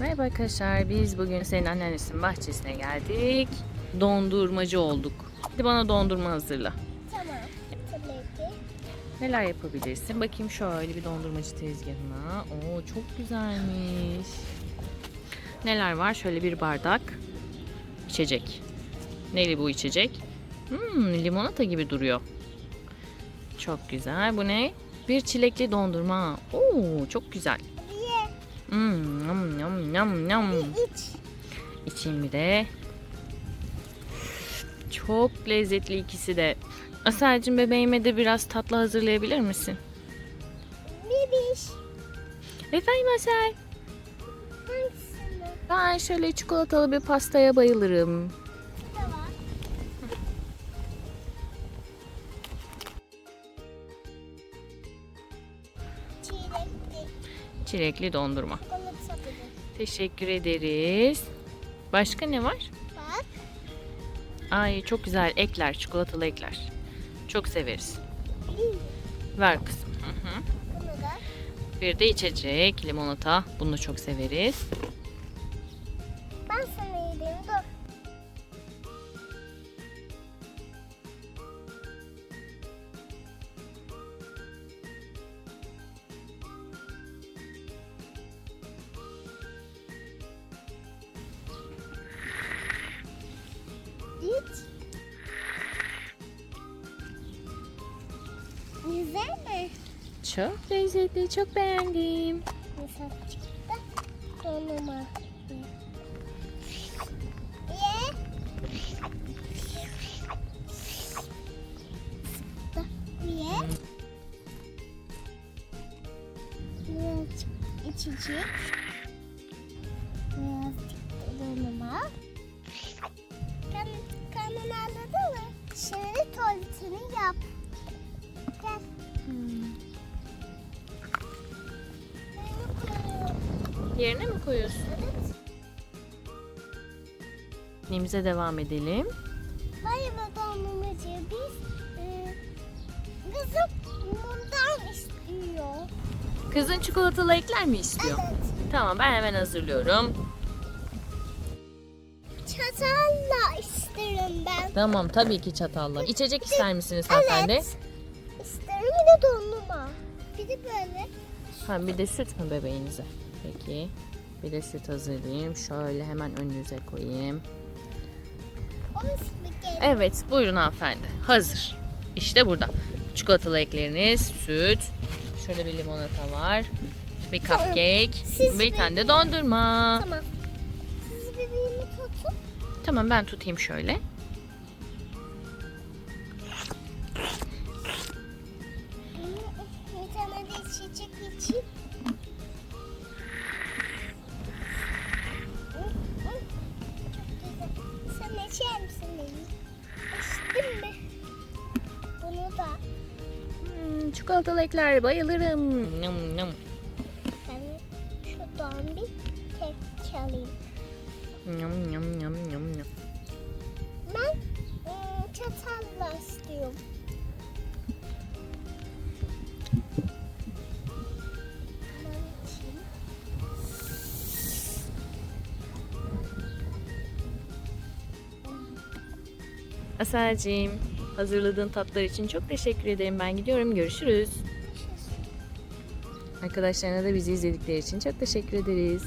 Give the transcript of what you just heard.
Merhaba arkadaşlar. Biz bugün senin anneannesinin bahçesine geldik. Dondurmacı olduk. Hadi bana dondurma hazırla. Tamam. Tabii ki. Neler yapabilirsin? Bakayım şöyle bir dondurmacı tezgahına. Oo çok güzelmiş. Neler var? Şöyle bir bardak. içecek. Neyli bu içecek? Hmm, limonata gibi duruyor. Çok güzel. Bu ne? Bir çilekli dondurma. Oo çok güzel. Hmm, yum, yum. İç. İçeyim bir de. Çok lezzetli ikisi de. Aselcim bebeğime de biraz tatlı hazırlayabilir misin? Bebiş. Efendim Asel? Hangisini? Ben şöyle çikolatalı bir pastaya bayılırım. Çilekli dondurma. Teşekkür ederiz. Başka ne var? Bak. Ay çok güzel ekler, çikolatalı ekler. Çok severiz. Ver kızım. Hı hı. Bir de içecek, limonata. Bunu da çok severiz. Ben sana yedim. Güzel mi? Çok lezzetli, çok beğendim. Mesela çıktı. Donuma. Ye. Birazcık donuma. Kan, mı? Şimdi tuvaletini yap. Yerine mi koyuyorsun? Evet. Nemize devam edelim. Merhaba dondurmacı. Biz e, kızım bundan istiyor. Kızın çikolatalı ekler mi istiyor? Evet. Tamam ben hemen hazırlıyorum. Çatalla isterim ben. Tamam tabii ki çatalla. İçecek ister misiniz hanımefendi? Evet. İsterim bir de dondurma. Bir de böyle. Ha, bir de süt mü bebeğinize? Peki. Bir de süt hazırlayayım. Şöyle hemen önünüze koyayım. Evet buyurun hanımefendi. Hazır. İşte burada. Çikolatalı ekleriniz, süt. Şöyle bir limonata var. Bir cupcake. Siz bir tane de dondurma. Tamam. Siz bebeğimi tutun. Tamam ben tutayım şöyle. Bir tane de içecek içeyim. Misin? İçtin mi? Bunu da. Hmm, çikolatalı ekler bayılırım. Nım, nım. Ben şuradan bir tek çalayım. Nım, nım, nım, nım, Aselciğim hazırladığın tatlar için çok teşekkür ederim. Ben gidiyorum. Görüşürüz. Arkadaşlarına da bizi izledikleri için çok teşekkür ederiz.